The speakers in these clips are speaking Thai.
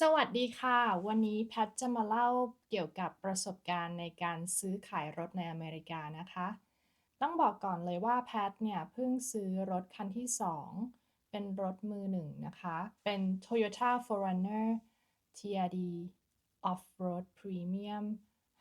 สวัสดีค่ะ วันนี้แพทจะมาเล่าเกี่ยวกับประสบการณ์ในการซื้อขายรถในอเมริกานะคะ ต้องบอกก่อนเลยว่าแพทเนี่ยเพิ่งซื้อรถคันที่ 2 เป็นรถมือหนึ่งนะคะ เป็น Toyota 4Runner TRD Off-Road Premium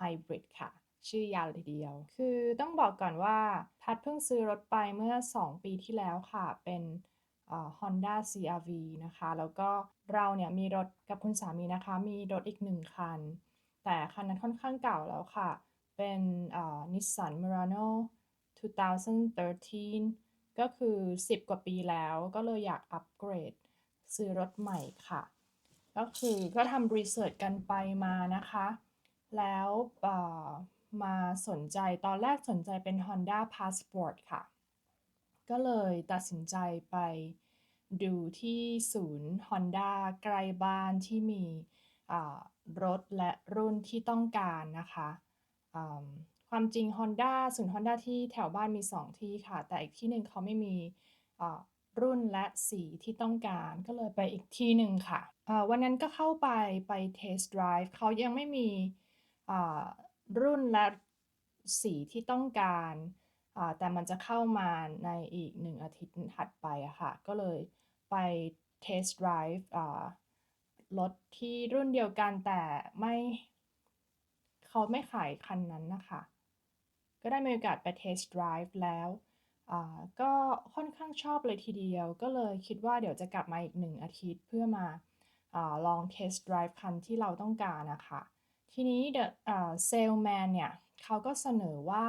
Hybrid ค่ะ ชื่อยาวเลยทีเดียว คือต้องบอกก่อนว่าแพทเพิ่งซื้อรถไปเมื่อ 2 ปีที่แล้วค่ะ เป็น ฮอนด้า CRV นะคะ แล้วก็เราเนี่ยมีรถกับคุณสามีนะคะ มีรถอีกหนึ่งคัน แต่คันนั้นค่อนข้างเก่าแล้วค่ะ เป็นนิสสัน Murano 2013 ก็คือ 10 กว่าปีแล้วก็เลยอยากอัปเกรด ซื้อรถใหม่ค่ะ ก็คือก็ทำรีเสิร์ชกันไปมานะคะ แล้วมาสนใจตอนแรกสนใจเป็น Honda Passport ค่ะ ก็เลยตัดสินใจไป ดูที่ศูนย์ Honda ใกล้บ้านที่มีรถและรุ่นที่ต้องการนะคะความจริง Honda ศูนย์ Honda ที่แถวบ้านมี 2 ที่ค่ะ แต่อีกที่หนึ่งเขาไม่มีรุ่นและสีที่ต้องการก็เลยไปอีกที่หนึ่งค่ะ วันนั้นก็เข้าไปไป test drive เขายังไม่มีรุ่นและสีที่ต้องการ แต่มันจะเข้ามาในอีกหนึ่งอาทิตย์ถัดไปอะค่ะ ก็เลยไป test drive รถที่รุ่นเดียวกันแต่ไม่เขาไม่ขายคันนั้นนะคะ ก็ได้มีโอกาสไป test drive แล้วก็ค่อนข้างชอบเลยทีเดียว ก็เลยคิดว่าเดี๋ยวจะกลับมาอีกหนึ่งอาทิตย์เพื่อมาอลอง test drive คันที่เราต้องการนะคะ ทีนี้ the salesman เนี่ยเขาก็เสนอว่า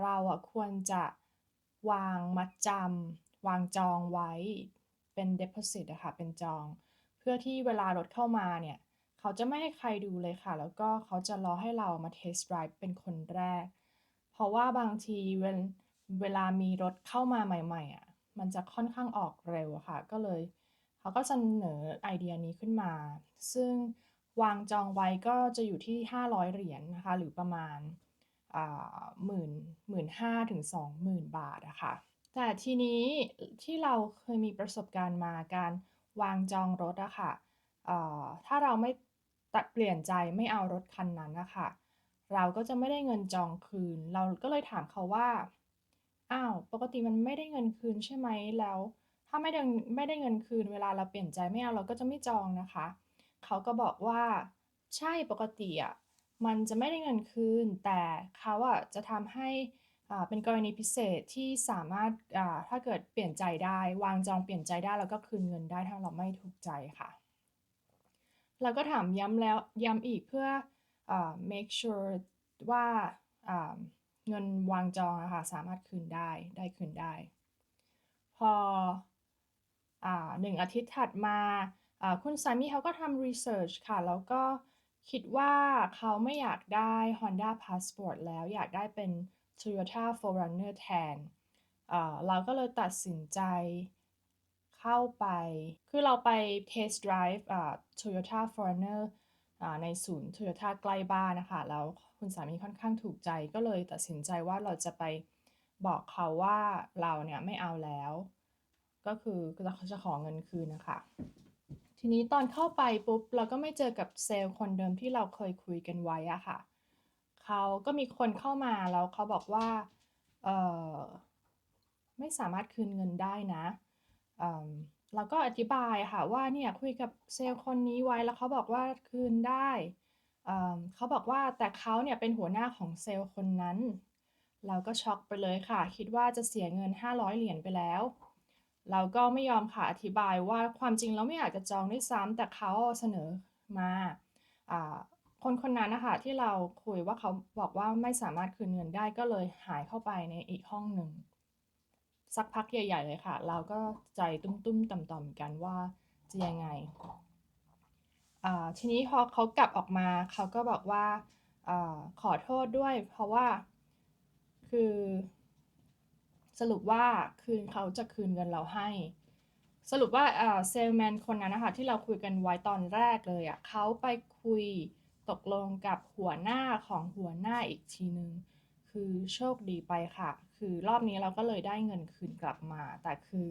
เราอะควรจะวางมัดจำวางจองไว้เป็น deposit อะค่ะ เป็นจอง เพื่อที่เวลารถเข้ามาเนี่ย เขาจะไม่ให้ใครดูเลยค่ะ แล้วก็เขาจะรอให้เรามา test drive เป็นคนแรก เพราะว่าบางทีเวลเวลามีรถเข้ามาใหม่ๆอะมันจะค่อนข้างออกเร็วค่ะ ก็เลย เขาก็เสนอไอเดียนี้ขึ้นมา ซึ่งวางจองไว้ก็จะอยู่ที่ 500 เหรียญนนะคะ หรือประมาณ หมื่นหมื่นห้าถึงสองหมื่นบาทอะค่ะแต่ทีนี้ที่เราเคยมีประสบการณ์มาการวางจองรถอะค่ะถ้าเราไม่ตัดเปลี่ยนใจไม่เอารถคันนั้นนะคะเราก็จะไม่ได้เงินจองคืน เราก็เลยถามเขาว่าอ้าวปกติมันไม่ได้เงินคืนใช่ไหมแล้ว ถ้าไม่ได้ไม่ได้เงินคืน เวลาเราเปลี่ยนใจไม่เอาเราก็จะไม่จองนะคะ เขาก็บอกว่าใช่ปกติอะ มันจะไม่ได้เงินคืน แต่เขาอะจะทำให้เป็นกรณีพิเศษที่สามารถถ้าเกิดเปลี่ยนใจได้ วางจองเปลี่ยนใจได้แล้วก็คืนเงินได้ถ้าเราไม่ถูกใจค่ะ เราก็ถามย้ำแล้วย้ำอีกเพื่อ make sure ว่าเงินวางจองนะคะสามารถคืนได้ได้คืนได้ พอหนึ่งอาทิตย์ถัดมาคุณสามีเขาก็ทำ research ค่ะ แล้วก็ คิดว่าเขาไม่อยากได้ Honda Passport แล้วอยากได้เป็น Toyota 4Runner แทนเราก็เลยตัดสินใจเข้าไป คือเราไป test drive Toyota 4Runner ในศูนย์ Toyota ใกล้บ้านนะคะ แล้วคุณสามีค่อนข้างถูกใจ ก็เลยตัดสินใจว่าเราจะไปบอกเขาว่าเราเนี่ยไม่เอาแล้ว ก็คือเขาจะขอเงินคืนนะคะ ทีนี้ตอนเข้าไปปุ๊บเราก็ไม่เจอกับเซลล์คนเดิมที่เราเคยคุยกันไว้อะค่ะเขาก็มีคนเข้ามาแล้วเขาบอกว่าเออไม่สามารถคืนเงินได้นะเเราก็อธิบายค่ะว่าเนี่ยคุยกับเซลล์คนนี้ไว้แล้วเขาบอกว่าคืนได้เเขาบอกว่าแต่เขาเนี่ยเป็นหัวหน้าของเซลล์คนนั้น เราก็ช็อกไปเลยค่ะ คิดว่าจะเสียเงิน 500 เหรียญไปแล้ว เราก็ไม่ยอมค่ะอธิบายว่าความจริงเราไม่อยากจะจองด้วยซ้ำแต่เขาเสนอมาคนคนนั้นนะคะที่เราคุยว่าเขาบอกว่าไม่สามารถคืนเงินได้ก็เลยหายเข้าไปในอีกห้องหนึ่งสักพักใหญ่ ๆ เลยค่ะ เราก็ใจตุ้มๆต่อมๆกันว่าจะยังไงทีนี้พอเขากลับออกมาเขาก็บอกว่าอขอโทษด้วยเพราะว่าคือ สรุปว่าคืนเขาจะคืนเงินเราให้ สรุปว่าเซลแมนคนนั้นนะคะที่เราคุยกันไว้ตอนแรกเลยอะ่ะเขาไปคุยตกลงกับหัวหน้าของหัวหน้าอีกทีนึง คือโชคดีไปค่ะ คือรอบนี้เราก็เลยได้เงินคืนกลับมา แต่คือ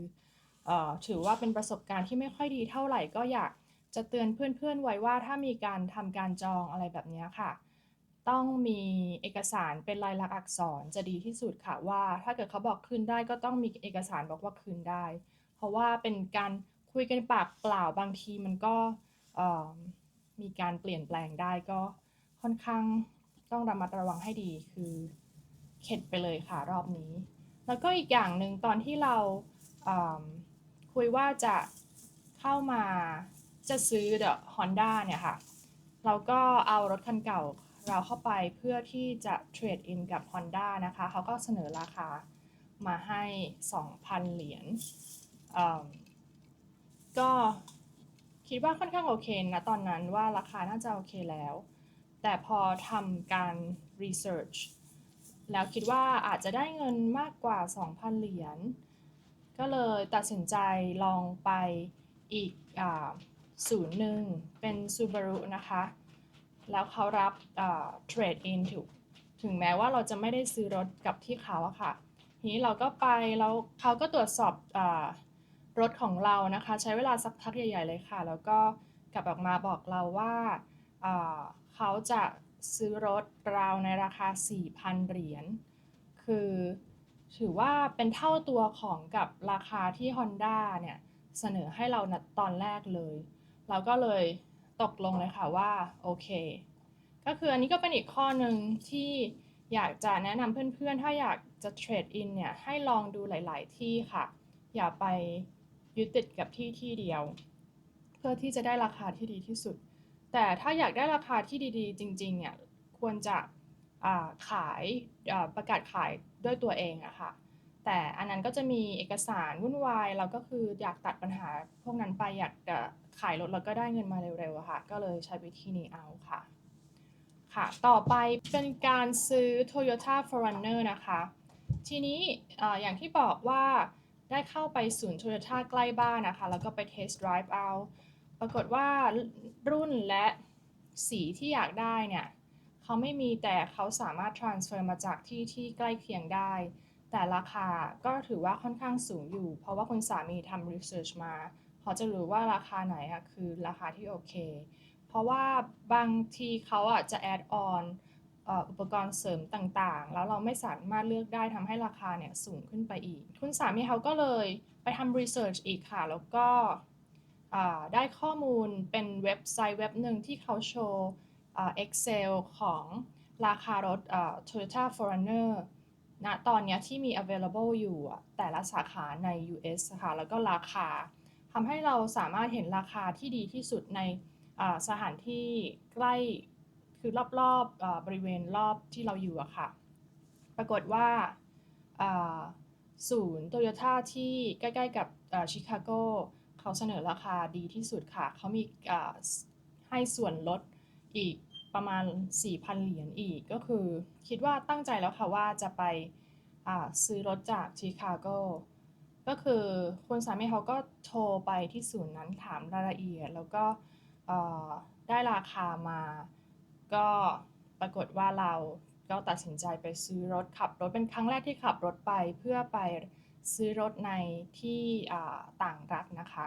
อถือว่าเป็นประสบการณ์ที่ไม่ค่อยดีเท่าไหร่ก็อยากจะเตือนเพื่อนๆไว้ว่าถ้ามีการทำการจองอะไรแบบนี้ค่ะ ต้องมีเอกสารเป็นลายลักษณ์อักษรจะดีที่สุดค่ะว่า ถ้าเกิดเขาบอกคืนได้ก็ต้องมีเอกสารบอกว่าคืนได้ เพราะว่าเป็นการคุยกันปากเปล่าบางทีมันก็มีการเปลี่ยนแปลงได้ก็ค่อนข้างต้องระมัดระวังให้ดีคือเข็ดไปเลยค่ะรอบนี้ แล้วก็อีกอย่างหนึ่งตอนที่เราเคุยว่าจะเข้ามาจะซื้อเดอะฮอนด้าเนี่ยค่ะ เราก็เอารถคันเก่า เราเข้าไปเพื่อที่จะเทรดอินกับ Honda นะคะ เขาก็เสนอราคามาให้ 2,000 เหรียญก็คิดว่าค่อนข้างโอเคนะตอนนั้นว่าราคาน่าจะโอเคแล้ว แต่พอทำการ research แล้วคิดว่าอาจจะได้เงินมากกว่า 2,000 เหรียญ ก็เลยตัดสินใจลองไปอีกศูนย์หนึ่งเป็น Subaru นะคะ แล้วเขารับเทรดอินถึงถึงแม้ว่าเราจะไม่ได้ซื้อรถกับที่เขาอะค่ะ ทีนี้เราก็ไปแล้วเขาก็ตรวจสอบอรถของเรานะคะ ใช้เวลาสักพักใหญ่ ๆ เลยค่ะ แล้วก็กลับออกมาบอกเราว่าเขาจะซื้อรถเราในราคา 4,000 เหรียญ คือถือว่าเป็นเท่าตัวของกับราคาที่ Honda เนี่ย เสนอให้เราตอนแรกเลย เราก็เลย ตกลงเลยค่ะว่าโอเค ก็คืออันนี้ก็เป็นอีกข้อหนึ่งที่อยากจะแนะนำเพื่อนๆ ถ้าอยากจะเทรดอินเนี่ยให้ลองดูหลาย ๆ ที่ค่ะ อย่าไปยึดติดกับที่ที่เดียว เพื่อที่จะได้ราคาที่ดีที่สุด แต่ถ้าอยากได้ราคาที่ดีๆ จริง ๆ เนี่ยควรจะขายประกาศขายด้วยตัวเองอะค่ะ แต่อันนั้นก็จะมีเอกสารวุ่นวายเราก็คืออยากตัดปัญหาพวกนั้นไปอยากจะขายรถแล้วก็ได้เงินมาเร็วๆค่ะ ก็เลยใช้วิธีนี้เอาค่ะ ค่ะ ต่อไปเป็นการซื้อ Toyota Forerunner นะคะ ทีนี้ออย่างที่บอกว่าได้เข้าไปศูนย์ Toyota ใกล้บ้านนะคะ แล้วก็ไป test drive เอา ปรากฏว่ารุ่นและสีที่อยากได้เนี่ย เขาไม่มีแต่เขาสามารถ transfer มาจากที่ที่ใกล้เคียงได้ แต่ราคาก็ถือว่าค่อนข้างสูงอยู่ เพราะว่าคุณสามีทำ research มาเขาจะรู้ว่าราคาไหนอะคือราคาที่โอเค เพราะว่าบางทีเขาอะจะ add on เอ่ออุปกรณ์เสริมต่างๆ แล้วเราไม่สามารถเลือกได้ทำให้ราคาเนี่ยสูงขึ้นไปอีก คุณสามีเขาก็เลยไปทำ research อีกค่ะ แล้วก็ได้ข้อมูลเป็นเว็บไซต์เว็บหนึ่งที่เขาโชว์อ่า Excel ของราคารถ Toyota Forerunner ณตอนนี้ที่มี available อยู่แต่ละสาขาใน US ค่ะแล้วก็ราคาทำให้เราสามารถเห็นราคาที่ดีที่สุดในสถานที่ใกล้คือรอบๆบริเวณรอบที่เราอยู่อะค่ะ ปรากฏว่าศูนย์โตโยต้าที่ใกล้ ๆ กับชิคาโกเขาเสนอราคาดีที่สุดค่ะ เขามีให้ส่วนลดอีก ประมาณ 4,000 เหรียญอีก ก็คือคิดว่าตั้งใจแล้วค่ะว่าจะไปซื้อรถจากชิคาโกก็คือคุณสามีเขาก็โทรไปที่ศูนย์นั้นถามรายละเอียด แล้วก็ได้ราคามา ก็ปรากฏว่าเราก็ตัดสินใจไปซื้อรถขับรถเป็นครั้งแรกที่ขับรถไปเพื่อไปซื้อรถในที่ต่างรัฐนะคะ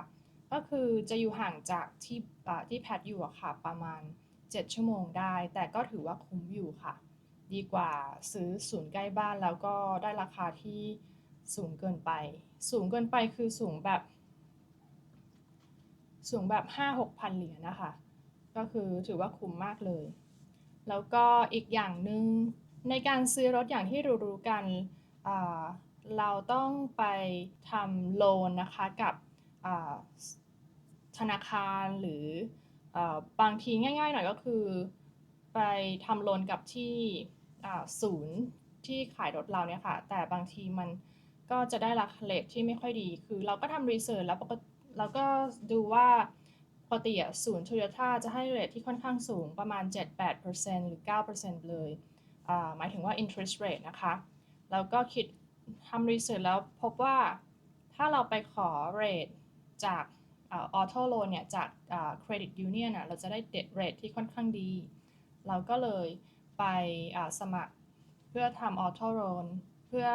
ก็คือจะอยู่ห่างจากที่ที่แพทอยู่อะค่ะประมาณ 7 ชั่วโมงได้ แต่ก็ถือว่าคุ้มอยู่ค่ะ ดีกว่าซื้อศูนย์ใกล้บ้านแล้วก็ได้ราคาที่สูงเกินไป สูงเกินไปคือสูงแบบ สูงแบบ 5-6พันเหรียญนะคะ ก็คือถือว่าคุ้มมากเลย แล้วก็อีกอย่างหนึ่งในการซื้อรถอย่างที่รู้ๆกันเราต้องไปทำโลนนะคะกับธนาคารหรือ บางทีง่ายๆหน่อยก็คือ ไปทำโลนกับที่ศูนย์ที่ขายรถเราเนี่ยค่ะ แต่บางทีมันก็จะได้ราคาเลทที่ไม่ค่อยดี คือเราก็ทำรีเสิร์ชแล้วปกติเราก็ดูว่าปกติศูนย์โตโยต้าจะให้เรทที่ค่อนข้างสูงประมาณ 7-8%หรือ 9%เลยหมายถึงว่า interest rate นะคะ แล้วก็คิดทำรีเสิร์ชแล้วพบว่าถ้าเราไปขอเรทจาก ออโต้โลนเนี่ยจากเครดิตยูเนียนเราจะได้เด็ดเรทที่ค่อนข้างดี เราก็เลยไปสมัครเพื่อทำออโต้โลนเพื่อ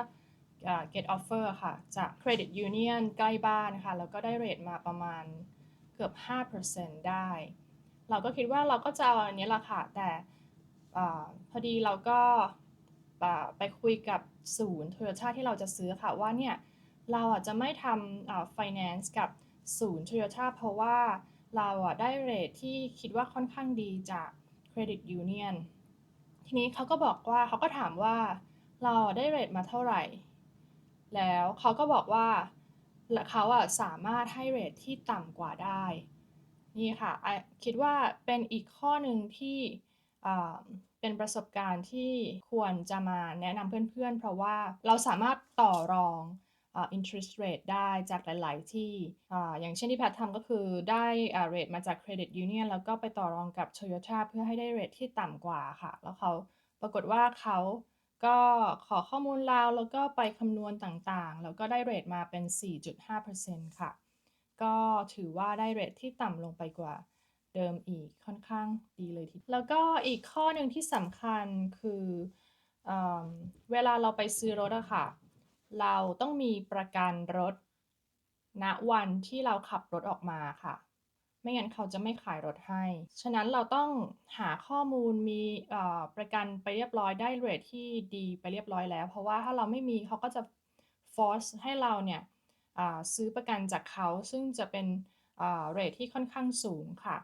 get offer ค่ะ จาก Credit Union ใกล้บ้านค่ะ แล้วก็ได้เรทมาประมาณเกือบ 5%ได้ เราก็คิดว่าเราก็จะเอาอันนี้ละค่ะ แต่พอดีเราก็ไปคุยกับศูนย์ Toyota ที่เราจะซื้อค่ะว่าเนี่ย เราอะจะไม่ทำ finance กับ ศูนย์ Toyota เพราะว่าเราอะได้เรทที่คิดว่าค่อนข้างดีจาก Credit Union ทีนี้เขาก็บอกว่าเขาก็ถามว่าเราได้เรทมาเท่าไหร่ แล้วเขาก็บอกว่าเขาอะสามารถให้เรทที่ต่ำกว่าได้ นี่ค่ะคิดว่าเป็นอีกข้อหนึ่งที่เป็นประสบการณ์ที่ควรจะมาแนะนำเพื่อนๆเพราะว่าเราสามารถต่อรอง interest rate ได้จากหลาย ๆ ที่อย่างเช่นที่แพททำก็คือได้เรทมาจาก credit union แล้วก็ไปต่อรองกับ Toyota เพื่อให้ได้เรทที่ต่ำกว่าค่ะ แล้วเขาปรากฏว่าเขาก็ขอข้อมูลเราแล้วก็ไปคำนวณต่าง ๆ แล้วก็ได้เรทมาเป็น 4.5%ค่ะ ก็ถือว่าได้เรทที่ต่ำลงไปกว่าเดิมอีกค่อนข้างดีเลยทีแล้วก็อีกข้อหนึ่งที่สำคัญคือเอเวลาเราไปซื้อรถอะค่ะ เราต้องมีประกันรถ ณ วันที่เราขับรถออกมาค่ะ ไม่งั้นเขาจะไม่ขายรถให้ ฉะนั้นเราต้องหาข้อมูลมีประกันไปเรียบร้อยได้เรทที่ดีไปเรียบร้อยแล้ว เพราะว่าถ้าเราไม่มีเขาก็จะ force ให้เราเนี่ยซื้อประกันจากเขาซึ่งจะเป็นเรทที่ค่อนข้างสูงค่ะ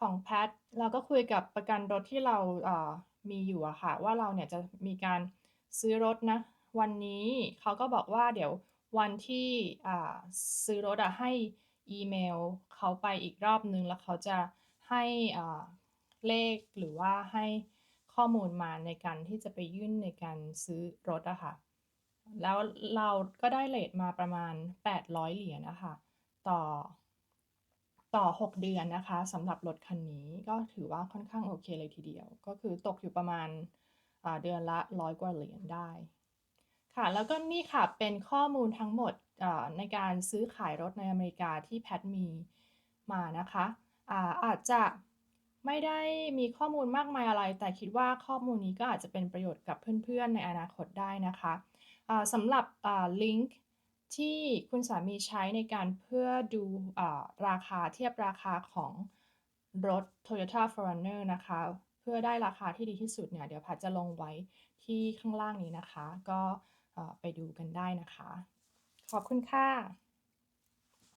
ของแพทเราก็คุยกับประกันรถที่เราอ่ามีอยู่อะค่ะ ว่าเราเนี่ยจะมีการซื้อรถนะ วันนี้เขาก็บอกว่าเดี๋ยววันที่ซื้อรถอะให้อีเมลเขาไปอีกรอบนึง แล้วเขาจะให้เลขหรือว่าให้ข้อมูลมาในการที่จะไปยื่นในการซื้อรถอะค่ะ แล้วเราก็ได้เรทมาประมาณ 800 เหรียญนะคะ ต่อต่อ 6 เดือนนะคะสำหรับรถคันนี้ก็ถือว่าค่อนข้างโอเคเลยทีเดียว ก็คือตกอยู่ประมาณเดือนละ100กว่าเหรียญได้ ค่ะ แล้วก็นี่ค่ะเป็นข้อมูลทั้งหมดในการซื้อขายรถในอเมริกาที่แพทมีมานะคะอาอาจจะไม่ได้มีข้อมูลมากมายอะไร แต่คิดว่าข้อมูลนี้ก็อาจจะเป็นประโยชน์กับเพื่อนๆ ในอนาคตได้นะคะสำหรับลิงก์ที่คุณสามีใช้ในการเพื่อดูอ่าราคาเทียบราคาของรถ Toyota Forerunner นะคะ เพื่อได้ราคาที่ดีที่สุดเนี่ย เดี๋ยวแพทจะลงไว้ที่ข้างล่างนี้นะคะ ก็ ไปดูกันได้นะคะ ขอบคุณค่ะ